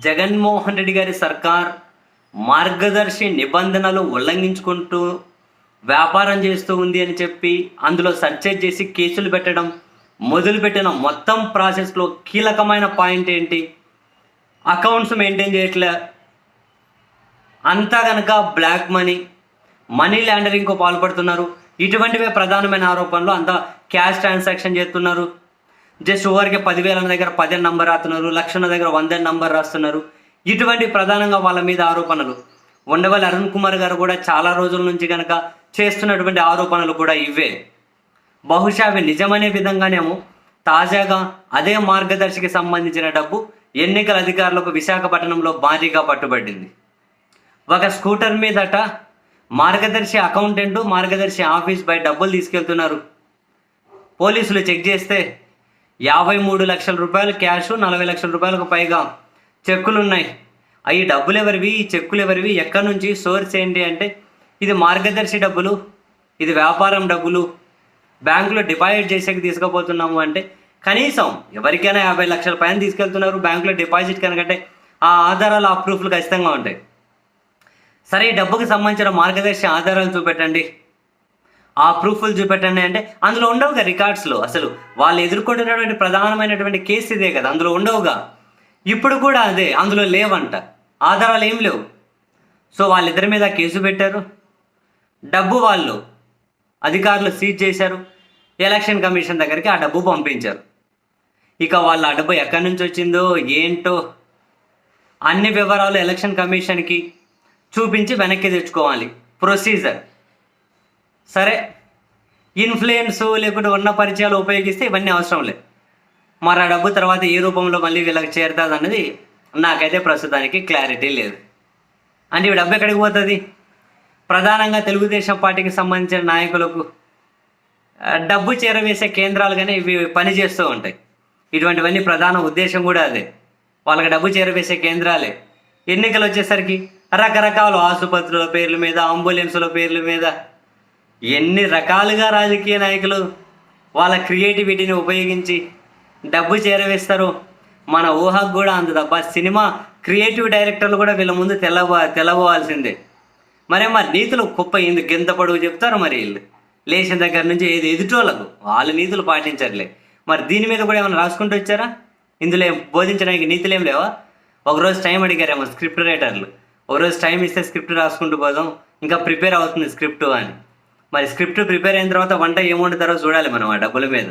జగన్మోహన్ రెడ్డి గారి సర్కార్ మార్గదర్శి నిబంధనలు ఉల్లంఘించుకుంటూ వ్యాపారం చేస్తూ ఉంది అని చెప్పి అందులో సర్చేజ్ చేసి కేసులు పెట్టడం మొదలుపెట్టిన మొత్తం ప్రాసెస్లో కీలకమైన పాయింట్ ఏంటి? అకౌంట్స్ మెయింటైన్ చేయట్లే. అంతా కనుక బ్లాక్ మనీ మనీ ల్యాండరింగ్కు పాల్పడుతున్నారు. ఇటువంటివే ప్రధానమైన ఆరోపణలు. అంతా క్యాష్ ట్రాన్సాక్షన్ చేస్తున్నారు. జస్ట్ ఓవర్కి పదివేల దగ్గర పదిహేను నంబర్ రాస్తున్నారు లక్షల దగ్గర వంద నంబర్ రాస్తున్నారు. ఇటువంటి ప్రధానంగా వాళ్ళ మీద ఆరోపణలు. ఉండవల్లి అరుణ్ కుమార్ గారు కూడా చాలా రోజుల నుంచి కనుక చేస్తున్నటువంటి ఆరోపణలు కూడా ఇవే. బహుశా అవి నిజమనే విధంగానేమో తాజాగా అదే మార్గదర్శికి సంబంధించిన డబ్బు ఎన్నికల అధికారులకు విశాఖపట్నంలో భారీగా పట్టుబడింది. ఒక స్కూటర్ మీదట మార్గదర్శి అకౌంటెంట్ మార్గదర్శి ఆఫీస్ బై డబ్బులు తీసుకెళ్తున్నారు. పోలీసులు చెక్ చేస్తే యాభై మూడు లక్షల రూపాయలు క్యాష్ నలభై లక్షల రూపాయలకు పైగా చెక్కులు ఉన్నాయి అవి డబ్బులు ఎవరివి ఈ చెక్కులు ఎవరివి ఎక్కడి నుంచి? సోర్స్ ఏంటి అంటే ఇది మార్గదర్శి డబ్బులు ఇది వ్యాపారం డబ్బులు. బ్యాంకులో డిపాజిట్ చేసేకి తీసుకుపోతున్నాము అంటే కనీసం ఎవరికైనా యాభై లక్షల పైన తీసుకెళ్తున్నారు. బ్యాంకులో డిపాజిట్ కనుకంటే ఆ ఆధారాలు ఆ ప్రూఫ్లు ఖచ్చితంగా ఉంటాయి. సరే ఈ డబ్బుకి సంబంధించిన మార్గదర్శి ఆధారాలు చూపెట్టండి. ఆ ప్రూఫ్లు చూపెట్టండి అంటే అందులో ఉండవుగా రికార్డ్స్లో అసలు వాళ్ళు ఎదుర్కొంటున్నటువంటి ప్రధానమైనటువంటి కేసు ఇదే కదా అందులో ఉండవుగా. ఇప్పుడు కూడా అదే అందులో లేవంట. ఆధారాలు ఏం లేవు. సో వాళ్ళిద్దరి మీద కేసు పెట్టారు. డబ్బు వాళ్ళు అధికారులు సీజ్ చేశారు. ఎలక్షన్ కమిషన్ దగ్గరికి ఆ డబ్బు పంపించారు. ఇక వాళ్ళ ఆ డబ్బు ఎక్కడి నుంచి వచ్చిందో ఏంటో అన్ని వివరాలు ఎలక్షన్ కమిషన్కి చూపించి వెనక్కి తెచ్చుకోవాలి. ప్రొసీజర్ సరే ఇన్ఫ్లుయెన్స్ లేకుంటే ఉన్న పరిచయాలు ఉపయోగిస్తే ఇవన్నీ అవసరం లేదు. మరి ఆ డబ్బు తర్వాత ఏ రూపంలో మళ్ళీ వీళ్ళకి చేరుతుంది అన్నది నాకైతే ప్రస్తుతానికి క్లారిటీ లేదు. అంటే ఈ డబ్బు ఎక్కడికి పోతుంది? ప్రధానంగా తెలుగుదేశం పార్టీకి సంబంధించిన నాయకులకు డబ్బు చేరవేసే కేంద్రాలుగానే ఇవి పనిచేస్తూ ఉంటాయి. ఇటువంటివన్నీ ప్రధాన ఉద్దేశం కూడా అదే. వాళ్ళకి డబ్బు చేరవేసే కేంద్రాలే. ఎన్నికలు వచ్చేసరికి రకరకాల ఆసుపత్రుల పేర్ల మీద అంబులెన్సుల పేర్ల మీద ఎన్ని రకాలుగా రాజకీయ నాయకులు వాళ్ళ క్రియేటివిటీని ఉపయోగించి డబ్బు చేరవేస్తారు మన ఊహకు కూడా అంత తప్ప సినిమా క్రియేటివ్ డైరెక్టర్లు కూడా వీళ్ళ ముందు తెలవ తెలవాల్సిందే మరి మరి నీతులు కుప్ప ఎందుకు గింత పొడవు చెప్తారు మరి వీళ్ళు. లేచిన దగ్గర నుంచి ఏది ఎదుటోళ్ళకు. వాళ్ళు నీతులు పాటించట్లే. మరి దీని మీద కూడా ఏమైనా రాసుకుంటూ వచ్చారా? ఇందులో బోధించడానికి నీతులు ఏం లేవా? ఒకరోజు టైం అడిగారేమో స్క్రిప్ట్ రైటర్లు. ఒకరోజు టైం ఇస్తే స్క్రిప్ట్ రాసుకుంటూ పోదాం. ఇంకా ప్రిపేర్ అవుతుంది స్క్రిప్ట్ అని. మరి స్క్రిప్ట్ ప్రిపేర్ అయిన తర్వాత వంట ఏం వండుతారో చూడాలి మనం ఆ డబ్బుల మీద.